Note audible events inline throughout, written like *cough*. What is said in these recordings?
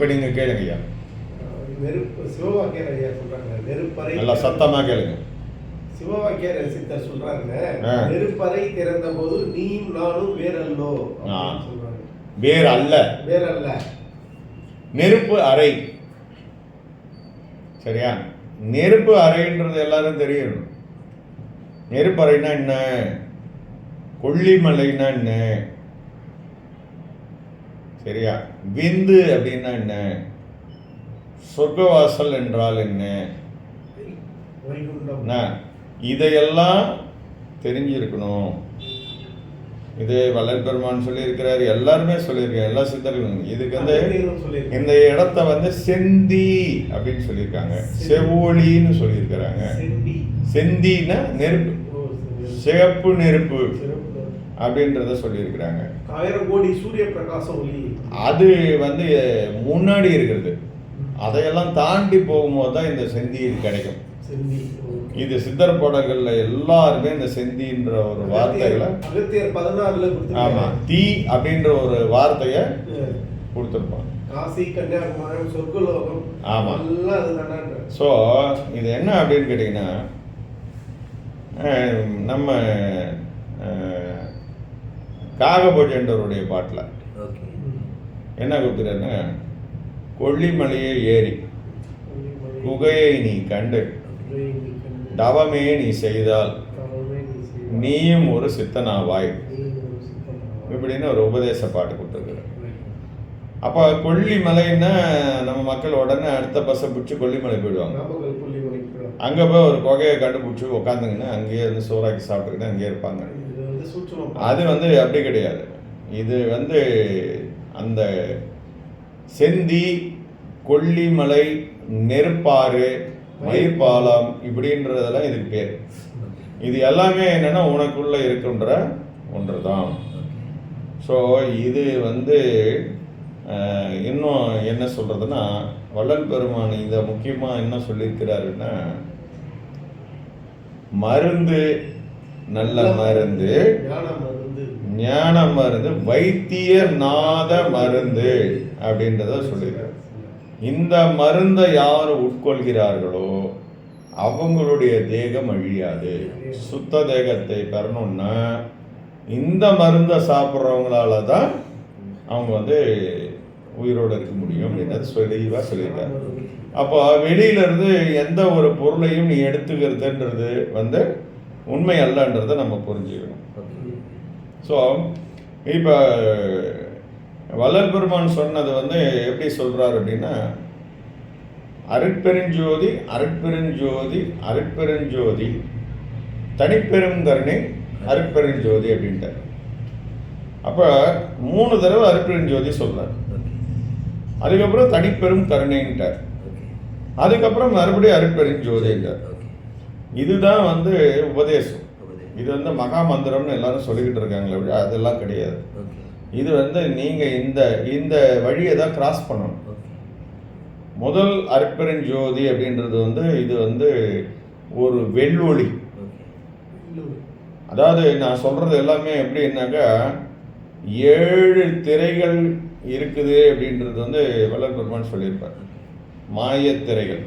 இப்போ நீங்கள் கேளுங்க ஐயா. நெருப்பு சிவவாக்கியர் ஐயா சொல்றாங்க. நெருப்பறை நல்லா சத்தமாக கேளுங்க. சிவவாக்கியர் சித்தர் சொல்றாங்க. ஆ. நெருப்பறை திறந்த போது நீயும் நானும் வேறல்லோ ஆ. அப்படின்னு சொல்றாங்க. வேர் அல்ல நெருப்பு அறை. சரியா? நெருப்பு அறைன்றது எல்லாரும் தெரியும். நெருப்பு அறைனா என்ன? கொல்லிமலைனா என்ன? சரியா விந்து அப்படின்னா என்ன? சொர்க்கவாசல் என்றால் என்ன? இதையெல்லாம் தெரிஞ்சிருக்கணும். இது வள்ளல் பெருமான் சொல்லியிருக்கிறாரு எல்லாருமே சொல்லியிருக்காங்க எல்லா சித்தர்களும் இதுக்கு வந்து. இந்த இடத்த வந்து செந்தி அப்படின்னு சொல்லியிருக்காங்க. செவ்வொளின்னு சொல்லியிருக்கிறாங்க. செந்தி. செந்தின்னா நெருப்பு. சிவப்பு நெருப்பு. அப்படின்றத சொல்லியிருக்கிறாங்க. ஆயிரம் கோடி சூரிய பிரகாச ஒளி அது வந்து முன்னாடி இருக்கிறது. அதையெல்லாம் தாண்டி போகும்போது தான் இந்த செந்தி கிடைக்கும். இது சித்தர் பாடல்கள்ல எல்லாருமே இந்த செந்தின்ற ஒரு வார்த்தைகளை ஆமா தீ அப்படின்ற ஒரு வார்த்தையை. கொடுத்துருப்பாங்க. காசி கன்னியாகுமரி சொர்க்கலோகம் ஆமா. ஸோ இது என்ன அப்படின்னு கேட்டிங்கன்னா நம்ம அஹ், காகபோஜண்டருடைய பாட்டில். என்ன கொடுக்குறேன்னா கொல்லிமலையை ஏறி குகையை நீ கண்டு தவமே நீ செய்தால் நீயும் ஒரு சித்தனாவாய். இப்படின்னு ஒரு உபதேச பாட்டு கொடுத்துருக்குறேன் அப்போ கொல்லிமலைன்னா நம்ம மக்கள் உடனே அடுத்த பஸ்ஸை பிடிச்சி கொல்லிமலை போயிடுவாங்க. அங்கே போய் ஒரு குகையை கண்டுபிடிச்சி உட்காந்துங்கன்னா அங்கேயே இருந்து சோறாக்கி சாப்பிட்டுக்கிட்டு அங்கேயே இருப்பாங்க. அது வந்து அப்படி கிடையாது. இது வந்து அந்த செந்தி கொல்லிமலை நெருப்பாறு மயிர்பாலம் இப்படின்றதெல்லாம் இதுக்கு பேர். இது எல்லாமே என்னன்னா உனக்குள்ளே இருக்கின்ற ஒன்று தான் ஸோ இது வந்து இன்னும் என்ன சொல்றதுன்னா வள்ளல் பெருமான் இதை முக்கியமாக என்ன சொல்லியிருக்கிறாருன்னா மருந்து நல்ல மருந்து. ஞான மருந்து. மருந்து வைத்திய நாத மருந்து அப்படின்றத சொல்லியிருக்காரு இந்த மருந்தை யார் உட்கொள்கிறார்களோ அவங்களுடைய தேகம் அழியாது. சுத்த தேகத்தை பெறணும்னா இந்த மருந்தை சாப்பிட்றவங்களால தான் அவங்க வந்து உயிரோடு இருக்க முடியும் அப்படின்றது தெளிவாக சொல்லியிருக்கார். அப்போ வெளியிலேருந்து எந்த ஒரு பொருளையும் நீ எடுத்துக்கிறதுன்றது வந்து உண்மை அல்லன்றதை நம்ம புரிஞ்சுக்கணும். ஸோ இப்போ வள்ளல் பெருமான் சொன்னது வந்து எப்படி சொல்றாரு அப்படின்னா அருட்பெருஞ்சோதி அருட்பெருஞ்சோதி அருட்பெருஞ்சோதி தனிப்பெருங்கருணை அருட்பெருஞ்சோதி அப்படின்ட்டார். அப்போ மூணு தடவை அருட்பெருஞ்சோதி சொல்றார். அதுக்கப்புறம் தனிப்பெரும் கருணைன்ட்டார். அதுக்கப்புறம் மறுபடியும் அருட்பெருஞ்சோதின்றார். இதுதான் வந்து உபதேசம். இது வந்து மகா மந்திரம்னு எல்லாரும் சொல்லிக்கிட்டு இருக்காங்களே ஒழிய அதெல்லாம் கிடையாது. இது வந்து நீங்க இந்த இந்த வழியை தான் கிராஸ் பண்ணணும். முதல் அருட்பெருஞ்சோதி அப்படின்றது வந்து இது வந்து ஒரு வெள்ளொளி. அதாவது நான் சொல்றது எல்லாமே எப்படின்னாக்கா ஏழு திரைகள் இருக்குது அப்படின்றது வந்து பெருமான் சொல்லியிருப்பார். மாயத் திரைகள்.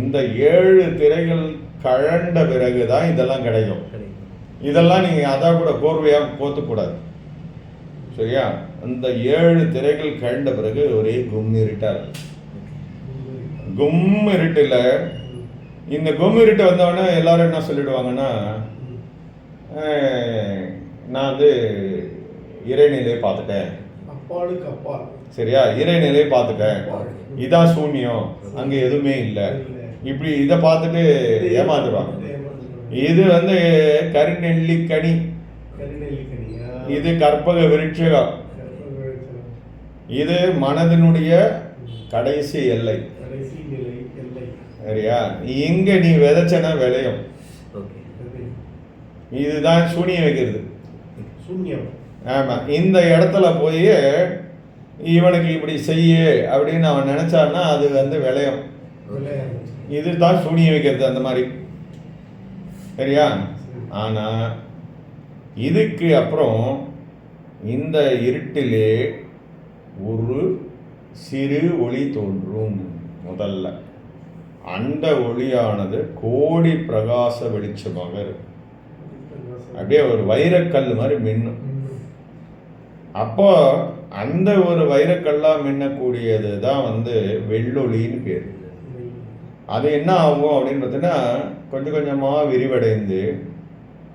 இந்த ஏழு திரைகள் கழண்ட பிறகு தான் இதெல்லாம் கிடைக்கும். இதெல்லாம் நீங்கள் அதான் கூட கோர்வையாக போத்தக்கூடாது சரியா? அந்த ஏழு திரைகள் கழண்ட பிறகு ஒரே கும் இருட்டா இருக்கும் கும் இருட்டில் இந்த கும் இருட்டு வந்தவொடனே எல்லாரும் என்ன சொல்லிடுவாங்கன்னா "அஹ், நான் வந்து இறைநிலையை பார்த்துட்டேன். சரியா? இறைநிலையை பார்த்துட்டேன். இதான் சூன்யம். அங்க எதுவுமே இல்லை. இப்படி இதை பார்த்துட்டு ஏமாந்துருவாங்க. இது வந்து கருநெல்லிக்கனி? இது கற்பக விருட்சகம். இது மனதினுடைய கடைசி எல்லை. சரியா? இங்க நீ விதைச்சனா விளையும். இதுதான் சூனியம் வைக்கிறது. சூன்யம். ஆமா. இந்த இடத்துல போய் இவனுக்கு இப்படி செய்யு அப்படின்னு அவன் நினைச்சான்னா அது வந்து விளையும். இதுதான் சூனியம் வைக்கிறது அந்த மாதிரி. சரியா? ஆனா இதுக்கு அப்புறம் இந்த இருட்டிலே ஒரு சிறு ஒளி தோன்றும் முதல்ல. அந்த ஒளியானது கோடி பிரகாச வெளிச்சமாக இருக்கும். அப்படியே ஒரு வைரக்கல் மாதிரி மின்னும். அப்போ அந்த ஒரு வைரக்கல்லாக மின்னக்கூடியது தான் வந்து வெள்ளொளின்னு பேர். அது என்ன ஆகும் அப்படின்னு பார்த்தீங்கன்னா கொஞ்சம் கொஞ்சமாக விரிவடைந்து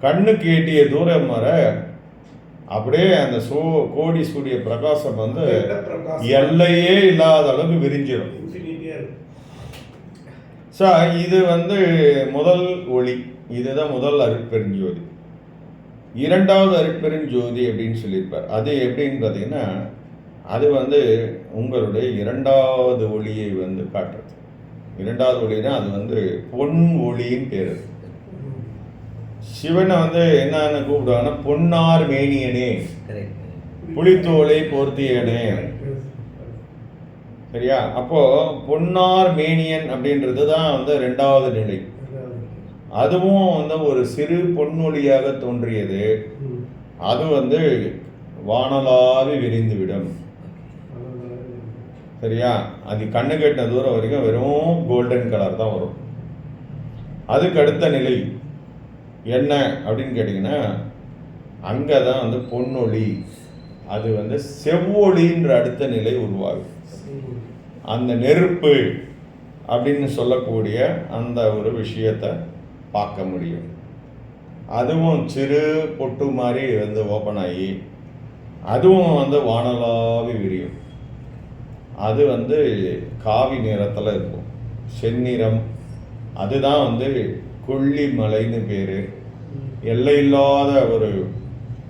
கண்ணுக்கு எட்டிய தூரம் வர அப்படியே அந்த சோ கோடி சூரிய பிரகாசம் வந்து எல்லையே இல்லாத அளவுக்கு விரிஞ்சிடும் ஸோ இது வந்து முதல் ஒளி. இதுதான் முதல் அருட்பெருஞ்சோதி. இரண்டாவது அருட்பெருஞ்சோதி அப்படின்னு சொல்லியிருப்பார். அது எப்படின்னு பார்த்தீங்கன்னா அது வந்து உங்களுடைய இரண்டாவது ஒளியை வந்து காட்டுறது. இரண்டாவது ஒளினா அது வந்து பொன் ஒளின்னு பேர். சிவனை வந்து என்னன்னு கூப்பிடுவாங்கன்னா பொன்னார் மேனியனே புலித்தோலை போர்த்தியனே. சரியா? அப்போ பொன்னார் மேனியன் அப்படின்றது தான் வந்து ரெண்டாவது நிலை. அதுவும் வந்து ஒரு சிறு பொன்னொழியாக தோன்றியது. அது வந்து வானலாவி விரிந்துவிடும். சரியா? அது கண்ணு கெட்ட தூரம் வரைக்கும் வெறும் கோல்டன் கலர் தான் வரும். அதுக்கு அடுத்த நிலை என்ன அப்படின்னு கேட்டிங்கன்னா அங்கே தான் வந்து பொன்னொழி அது வந்து செவ்வொளின்ற அடுத்த நிலை உருவாகும் அந்த நெருப்பு அப்படின்னு சொல்லக்கூடிய அந்த ஒரு விஷயத்தை பார்க்க முடியும். அதுவும் சிறு பொட்டு மாதிரி வந்து ஓப்பன் ஆகி அதுவும் வந்து வானலாவி விரியும். அது வந்து காவி நிறத்தில் இருக்கும். செந்நிறம். அதுதான் வந்து கொல்லி மலைன்னு பேர். எல்லையில்லாத ஒரு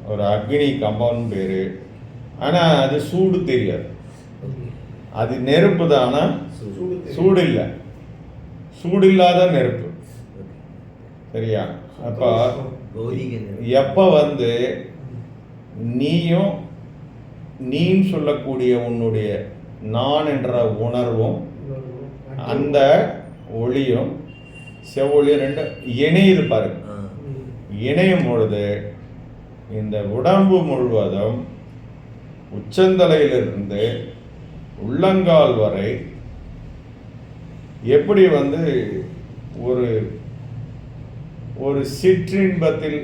ஒரு அக்னி கம்பம்னு பேர். ஆனால் அது சூடு தெரியாது. அது நெருப்பு தான் ஆனால் சூடு இல்லை. சூடு இல்லாத நெருப்பு. சரியா? அப்போ எப்போ வந்து நீயும் நீன்னு சொல்லக்கூடிய உன்னுடைய நான் என்ற உணர்வும் அந்த ஒளியும் செவ்வொளியும் ரெண்டும் இணையுது பாருங்க. இணையும் பொழுது இந்த உடம்பு முழுவதும் உச்சந்தலையிலிருந்து உள்ளங்கால் வரை எப்படி வந்து ஒரு ஒரு சிற்றின்பத்தில்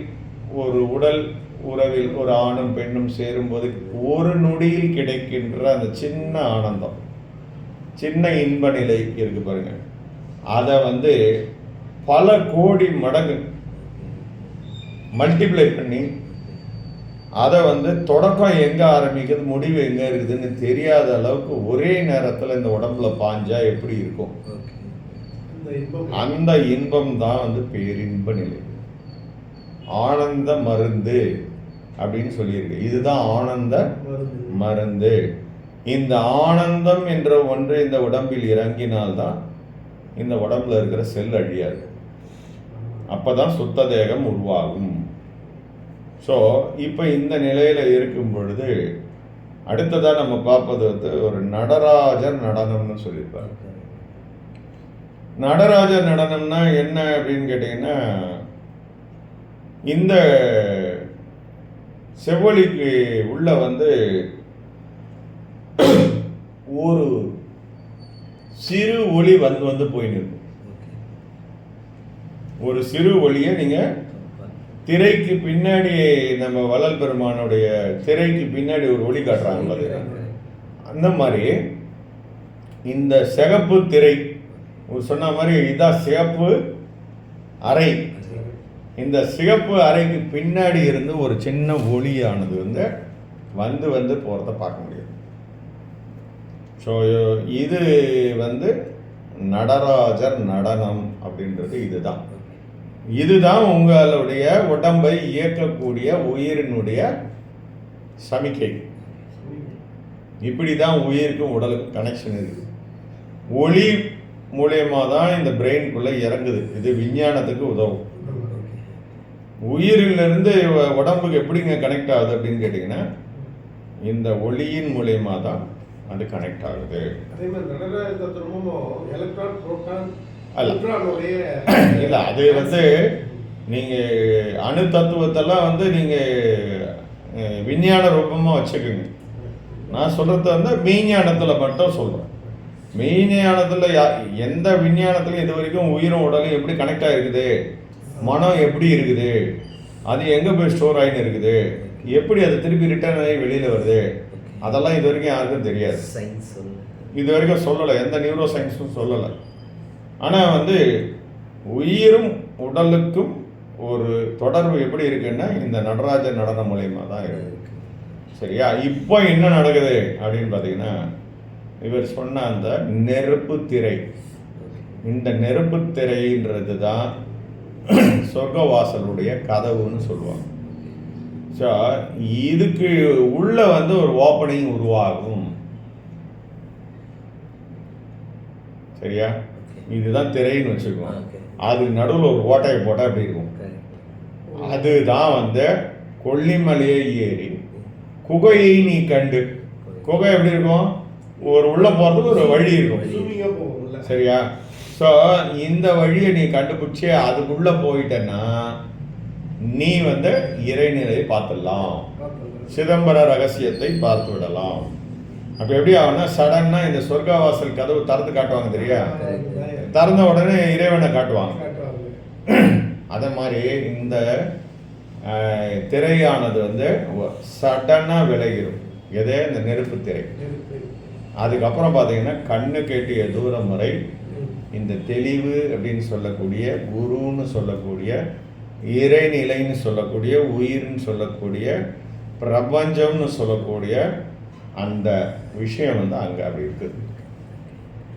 ஒரு உடல் உறவில் ஒரு ஆணும் பெண்ணும் சேரும்போது ஒரு நொடியில் கிடைக்கின்ற அந்த சின்ன ஆனந்தம். சின்ன இன்ப நிலை இருக்கு பாருங்க. அதை வந்து பல கோடி மடங்கு மல்டிப்ளை பண்ணி அதை வந்து தொடக்கம் எங்கே ஆரம்பிக்குது முடிவு எங்கே இருக்குதுன்னு தெரியாத அளவுக்கு ஒரே நேரத்தில் இந்த உடம்புல பாஞ்சா எப்படி இருக்கும்? அந்த இன்பம் அந்த இன்பம் தான் வந்து பேரின்ப நிலை. ஆனந்த மருந்து. அப்படின்னு சொல்லியிருக்கு. இதுதான் ஆனந்த மருந்து. இந்த ஆனந்தம் என்ற ஒன்று இந்த உடம்பில் இறங்கினால்தான் இந்த உடம்புல இருக்கிற செல் அழியாது. அப்பதான் சுத்த தேகம் உருவாகும். ஸோ இப்போ இந்த நிலையில இருக்கும் பொழுது அடுத்ததா நம்ம பார்ப்பது வந்து ஒரு நடராஜர் நடனம்னு சொல்லியிருப்பார். நடராஜர் நடனம்னா என்ன அப்படின்னு கேட்டிங்கன்னா இந்த செவ்வொளிக்கு உள்ள வந்து ஒரு சிறு ஒளி வந்து வந்து போய் நிற்கும் ஓகே. ஒரு சிறு ஒளியை நீங்கள் திரைக்கு பின்னாடி நம்ம வள்ளல் பெருமானுடைய திரைக்கு பின்னாடி ஒரு ஒளி காட்டுறாங்க? அந்த மாதிரி இந்த சிகப்பு திரை சொன்ன மாதிரி இதான் சிகப்பு அறை. இந்த சிகப்பு அறைக்கு பின்னாடி இருந்து ஒரு சின்ன ஒளியானது வந்து வந்து வந்து போகிறத பார்க்க முடியும். ஸோ இது வந்து நடராஜர் நடனம் அப்படின்றது இதுதான். இதுதான் உங்களுடைய உடம்பை இயக்கக்கூடிய உயிரினுடைய சமிக்கை. இப்படி தான் உயிருக்கும் உடலுக்கும் கனெக்ஷன் இருக்குது ஒளி மூலியமாக தான் இந்த பிரெயின்குள்ளே இறங்குது. இது விஞ்ஞானத்துக்கு உதவும். உயிரிலிருந்து உடம்புக்கு எப்படிங்க கனெக்ட் ஆகுது அப்படின்னு கேட்டிங்கன்னா இந்த ஒளியின் மூலியமா தான் அது கனெக்ட் ஆகுது. *coughs* இல்லை அது வந்து நீங்கள் அணு தத்துவத்தெல்லாம் வந்து நீங்கள் விஞ்ஞான ரூபமாக வச்சுக்கோங்க. நான் சொல்றது வந்து மெய்ஞானத்துல மட்டும் சொல்றேன். மெய்ஞானத்துல எந்த விஞ்ஞானத்துல இது வரைக்கும் உயிரும் உடலும் எப்படி கனெக்ட் ஆகிருக்குது? மனம் எப்படி இருக்குது? அது எங்க போய் ஸ்டோர் ஆகின்னு இருக்குது? எப்படி அது திருப்பி ரிட்டர்ன் ஆகி வெளியில வருது? அதெல்லாம் இது வரைக்கும் யாருக்கும் தெரியாது. சயின்ஸ் இது வரைக்கும் சொல்லலை. எந்த நியூரோ சயின்ஸும் சொல்லலை. ஆனால் வந்து உயிரும் உடலுக்கும் ஒரு தொடர்பு எப்படி இருக்குன்னா இந்த நடராஜர் நடனம் மூலயமா தான் இருக்கு. சரியா? இப்போ என்ன நடக்குது அப்படின்னு பார்த்தீங்கன்னா இவர் சொன்ன அந்த நெருப்பு திரை இந்த நெருப்பு திரைன்றது தான் சொர்க்கவாசலுடைய கதவுன்னு சொல்லுவாங்க. ஸோ இதுக்கு உள்ள வந்து ஒரு ஓப்பனிங் உருவாகும். சரியா? இதுதான் திரைன்னு Okay. அது நடுவில் ஒரு ஓட்டையை போட்டால் அப்படி இருக்கும்? அதுதான் வந்து கொல்லிமலையை ஏறி குகையை நீ கண்டு. குகை எப்படி இருக்கும்? ஒரு உள்ள போகிறதுக்கு ஒரு வழி இருக்கும். சரியா? ஸோ இந்த வழியை நீ கண்டுபிடிச்சி அதுக்குள்ள போயிட்டேன்னா நீ வந்து இறைநிலையை பார்த்துடலாம். சிதம்பர ரகசியத்தை பார்த்து விடலாம். அப்போ எப்படி ஆகும்னா சடன்னா இந்த சொர்க்கவாசல் கதவு திறந்து காட்டுவாங்க தெரியா? திறந்த உடனே இறைவனை காட்டுவாங்க. *clears throat* அதே மாதிரி இந்த திரையானது வந்து சடனாக விலகிடும் எதே? இந்த நெருப்பு திரை. அதுக்கப்புறம் பார்த்தீங்கன்னா கண்ணு கேட்டிய தூரம் வரை. இந்த தெளிவு அப்படின்னு சொல்லக்கூடிய குருன்னு சொல்லக்கூடிய இறைநிலைன்னு சொல்லக்கூடிய உயிர்னு சொல்லக்கூடிய பிரபஞ்சம்னு சொல்லக்கூடிய அந்த விஷயம் வந்து அங்கே அப்படி இருக்குது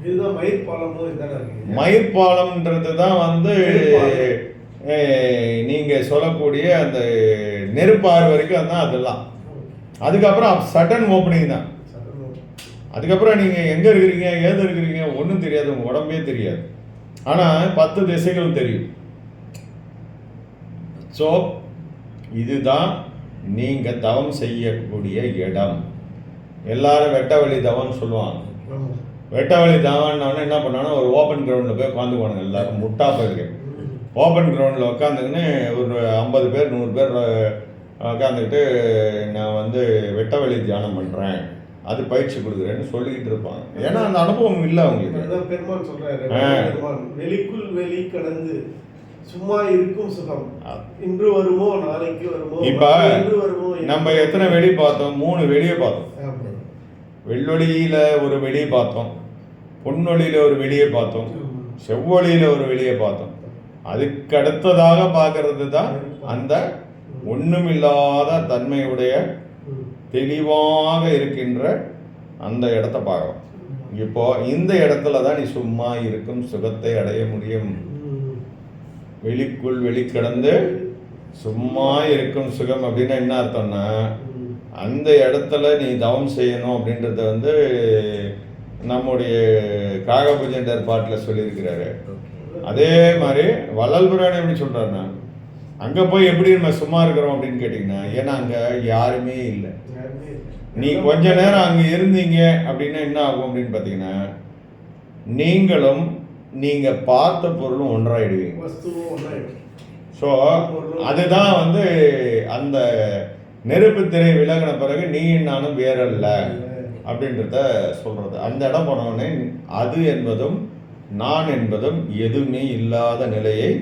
இதுதான் மயிர் பாலமும் இதானே இருக்கு மயிர்பாலம்ன்றது தான் வந்து மயிர்ப்பாலம். அஹ், நீங்க சொல்லக்கூடிய அந்த நெருப்பாறு வரைக்கும் தான் அதெல்லாம் அதுக்கப்புறம் சடன் ஓப்பனிங் தான். அதுக்கப்புறம் நீங்க எங்க இருக்கிறீங்க ஏது இருக்கிறீங்க ஒன்றும் தெரியாது உங்க உடம்பே தெரியாது. ஆனா பத்து திசைகள் தெரியும். ஸோ இதுதான் நீங்க தவம் செய்யக்கூடிய இடம். எல்லாரும் வெட்ட வழி தவம்னு சொல்லுவாங்க. வெட்ட வழி தவம்னு என்ன பண்ணாங்கன்னா ஒரு ஓப்பன் கிரவுண்டில் போய் உட்காந்துக்குவானுங்க எல்லாரும் முட்டா போயிருக்கு. ஓப்பன் கிரவுண்டில் உட்காந்துக்கின்னு ஒரு ஐம்பது பேர் நூறு பேர் உட்காந்துக்கிட்டு நான் வந்து வெட்டவெளி தியானம் பண்ணுறேன் அது பயிற்சி கொடுக்குறேன்னு சொல்லிக்கிட்டு இருப்பாங்க. ஏன்னா அந்த அனுபவம் இல்லை அவங்களுக்கு. பெருமான் சொல்றாரு. வெளிக்குள் வெளி கடந்து சும்மா இருக்கும் சுகம். இன்று வருமோ நாளைக்கு வருமோ இப்போ நம்ம எத்தனை வெளி பார்த்தோம்? மூணு வெளியே பார்த்தோம். வெள்ளொளியில் ஒரு வெளியே பார்த்தோம். பொன்னொளியில் ஒரு வெளியே பார்த்தோம். செவ்வொளியில் ஒரு வெளியே பார்த்தோம். அதுக்கு அடுத்ததாக பார்க்கறது தான் அந்த ஒண்ணுமில்லாத தன்மையுடைய. தெளிவாக இருக்கின்ற அந்த இடத்த பார்க்கலாம் இப்போ இந்த இடத்துல தான் நீ சும்மா இருக்கும் சுகத்தை அடைய முடியும். வெளிக்குள் வெளிக்கடந்து சும்மா இருக்கும் சுகம் அப்படின்னா என்ன அர்த்தம்னா. அந்த இடத்துல நீ தவம் செய்யணும் அப்படின்றத வந்து நம்முடைய காகபுஜண்டர் பாட்டில் சொல்லியிருக்கிறாரு அதே மாதிரி வள்ளல் புராணம் எப்படி சொல்றாருன்னா அங்க போய் எப்படி நம்ம சும்மா இருக்கிறோம் அப்படின்னு கேட்டிங்கன்னா ஏன்னா அங்க யாருமே இல்லை. நீ கொஞ்ச நேரம் அங்க இருந்தீங்க அப்படின்னா என்ன ஆகும் அப்படின்னு பார்த்தீங்கன்னா நீங்களும் நீங்க பார்த்த பொருளும் ஒன்றாயிடுவீங்க. ஸோ அதுதான் வந்து அந்த நெருப்பு திரை விலகின பிறகு நீ நானும் வேறல்ல அப்படின்றத சொல்றது. அந்த இடம் போனவொடனே அது என்பதும் நான் என்பதும் எதுவுமே இல்லாத நிலையை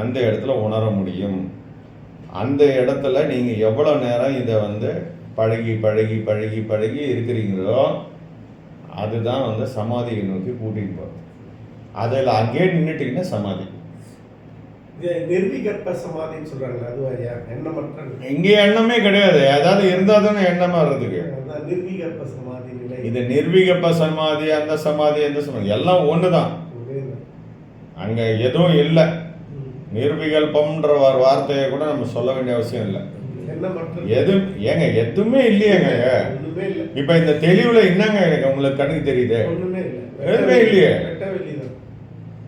அந்த இடத்துல உணர முடியும். அந்த இடத்துல நீங்க எவ்வளவு நேரம் இதை வந்து பழகி பழகி பழகி பழகி இருக்கிறீங்களோ அதுதான் வந்து சமாதியை நோக்கி கூட்டிட்டு போகும் அதில் அங்கேயே நின்றுட்டீங்கன்னா சமாதி. இது நிர்விகற்ப சமாதின்னு சொல்றாங்களே அதுவா ஐயா? எண்ணமற்ற இங்கே எண்ணமே கிடையாது. ஏதாவது இருந்தால் தானே எண்ணமா வர்றதுக்கு. நிர்விகற்ப சமாதி நிலை. இது நிர்வீகப்ப சமாதி அந்த சமாதி அந்த சமாதி. எல்லாம் ஒன்று தான். அங்கே எதுவும் இல்லை. நிர்விகல்பம்ன்ற ஒரு வார்த்தையை கூட நம்ம சொல்ல வேண்டிய அவசியம் இல்லை. எது ஏங்க எதுவுமே இல்லையேங்க. இப்போ இந்த தெளிவுல என்னங்க எனக்கு உங்களுக்கு கண்ணுக்கு தெரியுது? எதுவுமே இல்லையே.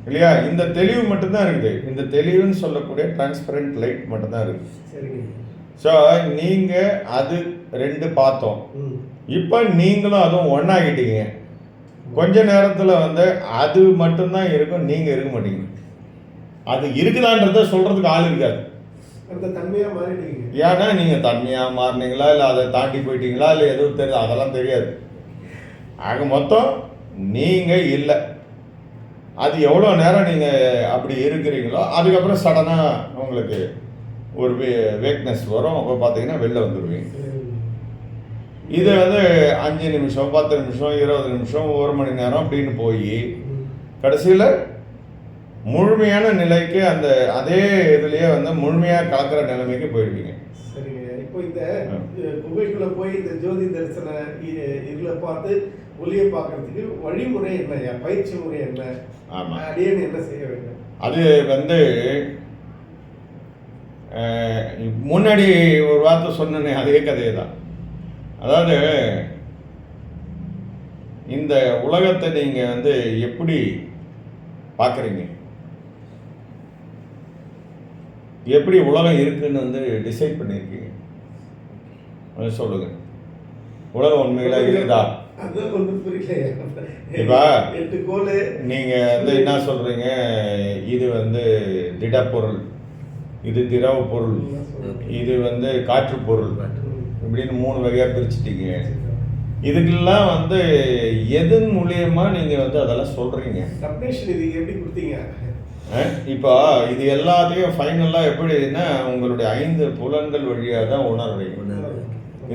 இல்லையா? இந்த தெளிவு மட்டும்தான் இருக்குது. இந்த தெளிவுன்னு சொல்லக்கூடிய டிரான்ஸ்பரண்ட் லைட் மட்டும்தான் இருக்குது. ஸோ நீங்கள் அது ரெண்டு பார்த்தோம். இப்போ நீங்களும் அதுவும் ஒன்றாகிட்டீங்க கொஞ்ச நேரத்தில் வந்து அது மட்டும்தான் இருக்கும் நீங்கள் இருக்க மாட்டீங்க. அது இருக்குதான்றத சொல்கிறதுக்கு ஆள் இருக்காது. ஏன்னா நீங்கள் தண்ணியாக மாறினீங்களா இல்லை அதை தாண்டி போயிட்டீங்களா இல்லை எதுவும் தெரியாது அதெல்லாம் தெரியாது. ஆக மொத்தம் நீங்கள் இல்லை. அது எவ்வளோ நேரம் நீங்கள் அப்படி இருக்கிறீங்களோ அதுக்கப்புறம் சடனாக உங்களுக்கு ஒரு வேக்னஸ் வரும். அப்போ பார்த்தீங்கன்னா வெளில வந்துடுவீங்க இது வந்து அஞ்சு நிமிஷம் பத்து நிமிஷம் இருபது நிமிஷம் ஒரு மணி நேரம் அப்படின்னு போய் கடைசியில் முழுமையான நிலைக்கு அந்த அதே இதுலயே வந்து முழுமையாக கலக்கிற நிலைமைக்கு போயிடுவீங்க சரிங்க. இப்போ இந்த குகைக்குள்ள போய் இந்த ஜோதி தரிசன இதுல பார்த்து ஒளியை பார்க்கறதுக்கு வழிமுறை என்னய்யா பயிற்சி முறை என்ன? ஆமாம் அடியேன் என்ன செய்ய வேண்டும்? அது வந்து முன்னாடி ஒரு வார்த்தை சொன்னனே அதே கதையை தான் அதாவது இந்த உலகத்தை நீங்கள் வந்து எப்படி பார்க்குறீங்க? எப்படி உலகம் இருக்குன்னு வந்து டிசைட் பண்ணியிருக்கீங்க அதை சொல்லுங்க. உலகம் உண்மையில இருக்குதா? இப்ப- நீங்கள் வந்து என்ன சொல்கிறீங்க இது வந்து திடப்பொருள். இது திரவ பொருள். இது வந்து காற்று பொருள். இப்படின்னு மூணு வகையாக பிரிச்சுட்டீங்க. இதுக்கெல்லாம் வந்து எதன் மூலியமா நீங்கள் வந்து அதெல்லாம் சொல்கிறீங்க டெப்னேஷன் இது எப்படி கொடுத்தீங்க? இப்போ இது எல்லாத்தையும் ஃபைனலாக எப்படின்னா உங்களுடைய ஐந்து புலன்கள் வழியாக தான் உணர்றீங்க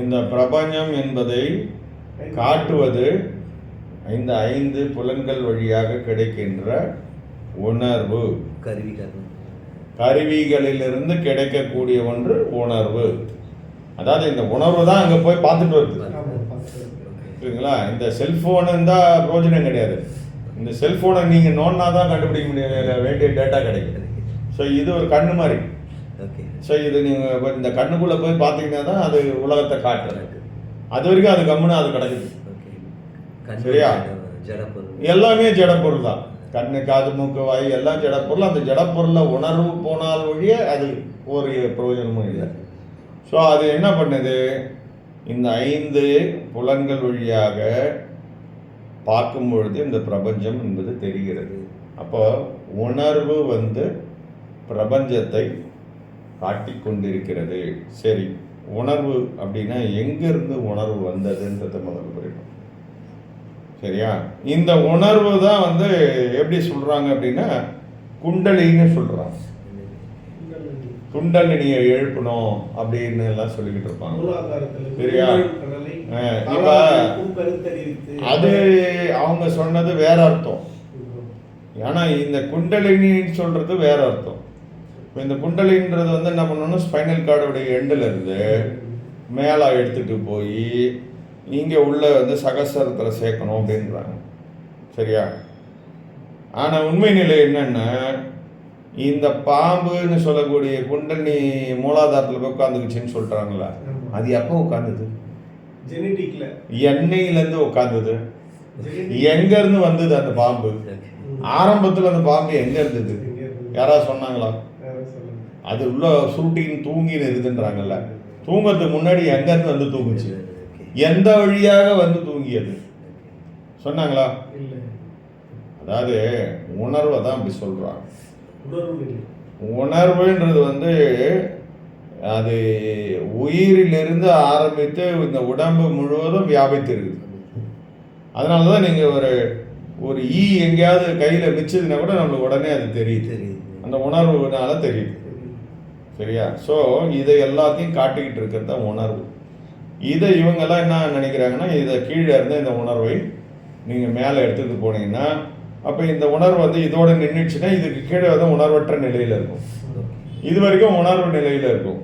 இந்த பிரபஞ்சம் என்பதை காட்டுவது இந்த ஐந்து புலன்கள் வழியாக கிடைக்கின்ற உணர்வு. கருவி காரணம் கருவிகளிலிருந்து கிடைக்கக்கூடிய ஒன்று உணர்வு. அதாவது இந்த உணர்வு தான் அங்கே போய் பார்த்துட்டு வருது. சரிங்களா இந்த செல்ஃபோன் இருந்தால் பிரயோஜனம் கிடையாது. இந்த செல்ஃபோனை நீங்கள் நோண்டா தான் கண்டுபிடிக்க முடிய வேண்டிய டேட்டா கிடைக்கும். ஸோ இது ஒரு கண்ணு மாதிரி. ஓகே ஸோ இது நீங்கள் இந்த கண்ணுக்குள்ளே போய் பார்த்தீங்கன்னா தான் அது உலகத்தை காட்டுறது அது வரைக்கும் அது கம்முன்னு அது கிடக்குது. ஓகே சரியா? எல்லாமே ஜடப்பொருள் தான். கண்ணு காது மூக்கு வாய் எல்லாம் ஜடப்பொருள். அந்த ஜடப்பொருளில் உணர்வு போனால் ஒழிய அது ஒரு பிரயோஜனமும் இல்லை. ஸோ அது என்ன பண்ணுது? இந்த ஐந்து புலன்கள் வழியாக பார்க்கும் பொழுது இந்த பிரபஞ்சம் என்பது தெரிகிறது. அப்போ உணர்வு வந்து பிரபஞ்சத்தை காட்டிக் கொண்டிருக்கிறது. சரி உணர்வு அப்படின்னா எங்கிருந்து உணர்வு வந்ததுன்றதை முதல்ல புரியணும். சரியா? இந்த உணர்வு தான் வந்து எப்படி சொல்றாங்க அப்படின்னா குண்டலின்னு சொல்றாங்க. குண்டலினியை எழுப்பணும் அப்படின்னு எல்லாம் சொல்லிக்கிட்டு இருப்பாங்க. சரியா? அது அவங்க சொன்னது வேற அர்த்தம். ஏன்னா இந்த குண்டலினின்னு சொல்றது வேற அர்த்தம். இந்த குண்டலின்றது வந்து என்ன பண்ணணும் ஸ்பைனல் கார்டுடைய எண்டில் இருந்து மேலே எடுத்துட்டு போய் இங்கே உள்ள வந்து சகசரத்தில் சேர்க்கணும் அப்படின்றாங்க. சரியா? ஆனால் உண்மை நிலை என்னன்னா இந்த பாம்புன்னு சொல்லக்கூடிய குண்டலினி மூலாதாரத்தில் போய் உட்காந்துக்குச்சின்னு சொல்கிறாங்களா அது எப்போ உட்காந்துது? ஜெனட்டிக்ல எண்ணெயிலேருந்து உட்காந்துது எங்கேருந்து வந்தது அந்த பாம்பு? ஆரம்பத்தில் அந்த பாம்பு எங்கே இருந்தது? யாராவது சொன்னாங்களா? அது உள்ள சுருட்டின்னு தூங்கின்னு இருக்குன்றாங்கல்ல. தூங்குறதுக்கு முன்னாடி எங்கேருந்து வந்து தூங்குச்சு? எந்த வழியாக வந்து தூங்கியது? சொன்னாங்களா? அதாவது உணர்வை தான் அப்படி சொல்கிறாங்க உணர்வுன்றது வந்து அது உயிரிலிருந்து ஆரம்பித்து இந்த உடம்பு முழுவதும் வியாபித்து இருக்குது அதனால தான் நீங்கள் ஒரு ஒரு ஈ எங்கேயாவது கையில் மிச்சதுன்னா கூட நம்மளுக்கு உடனே அது தெரியுது. அந்த உணர்வுனால தெரியுது. சரியா? ஸோ இதை எல்லாத்தையும் காட்டிக்கிட்டு இருக்கிறது தான் உணர்வு. இதை இவங்கெல்லாம் என்ன நினைக்கிறாங்கன்னா இதை கீழே இருந்து இந்த உணர்வை நீங்கள் மேலே எடுத்துட்டு போனீங்கன்னா அப்போ இந்த உணர்வு வந்து இதோட நின்றுச்சுன்னா இதுக்கு கீழே வந்து உணர்வற்ற நிலையில் இருக்கும். இது வரைக்கும் உணர்வு நிலையில் இருக்கும்.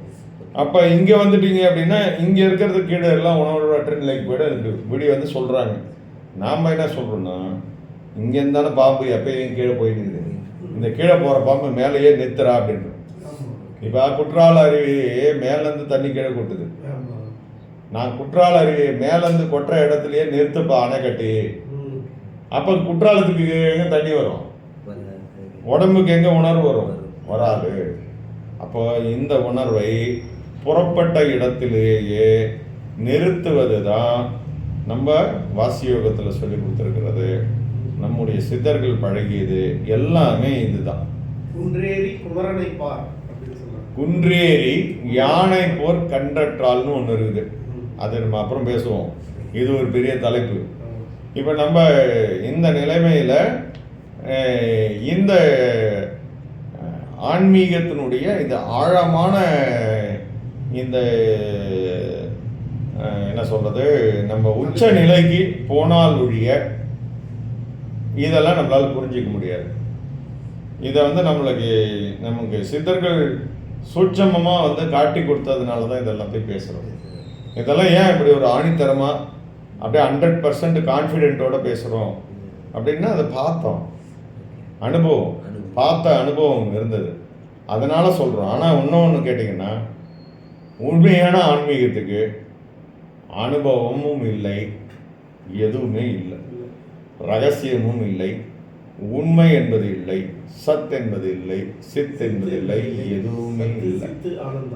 அப்போ இங்கே வந்துட்டீங்க அப்படின்னா இங்கே இருக்கிறது கீழே எல்லாம் உணர்வற்ற நிலைக்கு போய்ட்டு அதுக்கு விடி வந்து சொல்கிறாங்க நாம் என்ன சொல்கிறோன்னா இங்கே இருந்தாலும் பாம்பு எப்பயும் கீழே போயிடுது இந்த கீழே போகிற பாம்பு மேலேயே நிறுத்துறா அப்படின்றோம் ஆமா. இப்போ குற்றால அருவி மேலேருந்து தண்ணி கீழே கொட்டுது. நான் குற்றால அருவி மேலேருந்து கொட்டுற இடத்துலயே நிறுத்துப்பா அணை கட்டி. அப்போ குற்றாலத்துக்கு எங்கே தண்ணி வரும்? உடம்புக்கு எங்கே உணர்வு வரும்? வராது. அப்போ இந்த உணர்வை புறப்பட்ட இடத்திலேயே நிறுத்துவது தான் நம்ம வாசியோகத்தில் சொல்லி கொடுத்துருக்கிறது. நம்முடைய சித்தர்கள் பழகியது எல்லாமே இதுதான். குன்றேறி குமரனை பார் குன்றேறி யானை போர் கன்றற்றால்னு ஒன்று இருக்குது. அது நம்ம அப்புறம் பேசுவோம். இது ஒரு பெரிய தலைப்பு. இப்போ நம்ம இந்த நிலைமையில் இந்த ஆன்மீகத்தினுடைய இந்த ஆழமான இந்த என்ன சொல்றது நம்ம உச்ச நிலைக்கு போனால் ஒழிய இதெல்லாம் நம்மளால புரிஞ்சிக்க முடியாது. இதை வந்து நம்மளுக்கு நமக்கு சித்தர்கள் சூட்சமமாக வந்து காட்டி கொடுத்ததுனால தான் இதெல்லாம் போய் பேசுகிறோம் இதெல்லாம் ஏன் இப்படி ஒரு ஆணித்தரமாக அப்படியே ஹண்ட்ரட் பர்சன்ட் கான்ஃபிடென்ட்டோட பேசுகிறோம் அப்படின்னா அதை பார்த்தோம். அனுபவம். அனுபவம். பார்த்த அனுபவம் இருந்தது. அதனால சொல்கிறோம் ஆனால் இன்னொன்று கேட்டிங்கன்னா உண்மையான ஆன்மீகத்துக்கு அனுபவமும் இல்லை எதுவுமே இல்லை. ரகசியமும் இல்லை. உண்மை என்பது இல்லை சத் என்பது இல்லை சித் என்பது இல்லை எதுவுமே இல்லை.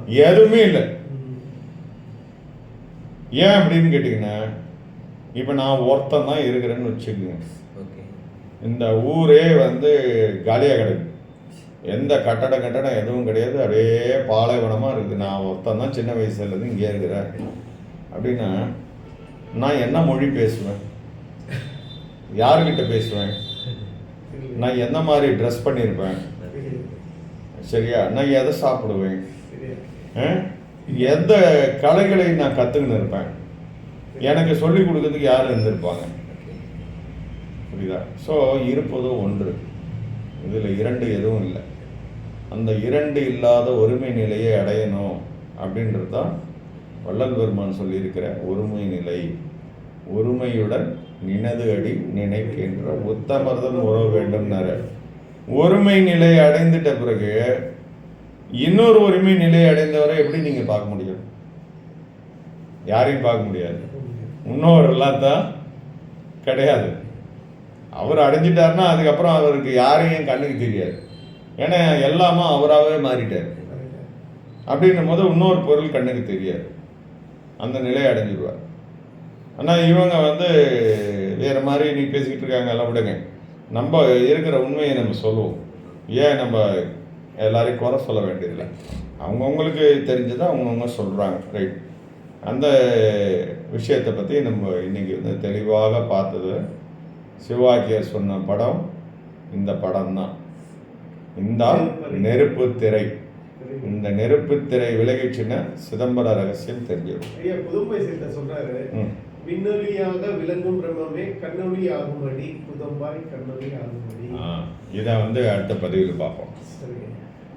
எதுவுமே இல்லை. ஏன் அப்படின்னு கேட்டிங்கன்னா இப்போ நான் ஒருத்தன் தான் இருக்கிறேன்னு வச்சுக்கோங்க. இந்த ஊரே வந்து காலியாக கிடக்கு. எந்த கட்டட கட்டடம் எதுவும் கிடையாது. அப்படியே பாலைவனமாக இருக்குது. நான் ஒருத்தன் தான் சின்ன வயசுலேருந்து இங்கே இருக்கிறேன். அப்படின்னா நான் என்ன மொழி பேசுவேன்? யார்கிட்ட பேசுவேன்? நான் என்ன மாதிரி ட்ரெஸ் பண்ணியிருப்பேன் சரியா? நான் எதை சாப்பிடுவேன்? எந்த கலைகளை நான் கற்றுக்கின்னு இருப்பேன்? எனக்கு சொல்லி கொடுக்கறதுக்கு யார் இருந்திருப்பாங்க? புரியுதா? ஸோ இருப்பது ஒன்று. இதில் இரண்டு எதுவும் இல்லை. அந்த இரண்டு இல்லாத ஒருமை நிலையை அடையணும் அப்படின்றது தான் வள்ளல் பெருமான் சொல்லியிருக்கிற ஒருமை நிலை. ஒருமையுடன் நினது அடி நினைக்கின்ற உத்தமர்தன் உறவு வேண்டும்னாரு. ஒருமை நிலை அடைந்துட்ட பிறகு இன்னொரு ஒருமை நிலை அடைந்தவரை எப்படி நீங்கள் பார்க்க முடியும்? யாரையும் பார்க்க முடியாது. முன்னோரெல்லாம் தான் கிடையாது. அவர் அடைஞ்சிட்டாருன்னா அதுக்கப்புறம் அவருக்கு யாரையும் கண்ணுக்கு தெரியாது. ஏன்னா எல்லாமே அவராகவே மாறிட்டார். அப்படின்னும் போது இன்னொரு பொருள் கண்ணுக்கு தெரியாது. அந்த நிலையை அடைஞ்சிடுவார் ஆனால் இவங்க வந்து வேறு மாதிரி நீ பேசிக்கிட்டு இருக்காங்க எல்லாம் விடுங்க. நம்ம இருக்கிற உண்மையை நம்ம சொல்லுவோம். ஏன் நம்ம எல்லாரையும் குறை சொல்ல வேண்டியதில்லை? அவங்கவுங்களுக்கு தெரிஞ்சதை அவங்கவுங்க சொல்கிறாங்க ரைட் அந்த விஷயத்தை பற்றி நம்ம இன்றைக்கி வந்து தெளிவாக பார்த்தது சிவாக்கியர் சொன்ன படம் இந்த படம் தான் இந்த நெருப்பு திரை. சரி. இந்த நெருப்பு திரை விலகிச்சுன்னா சிதம்பர ரகசியம் தெரிஞ்சிடும் ஐயா புதுமை சேர்த்த சொல்றாரு. ம். விண்ணொலியாக விளங்கும் பிரம்மமே கண்ணொளி ஆகுமடி புதம்பாய் கண்ணொளி ஆகுமடி ஆ, இதை வந்து அடுத்த பதிவில் பார்ப்போம். சரிங்க.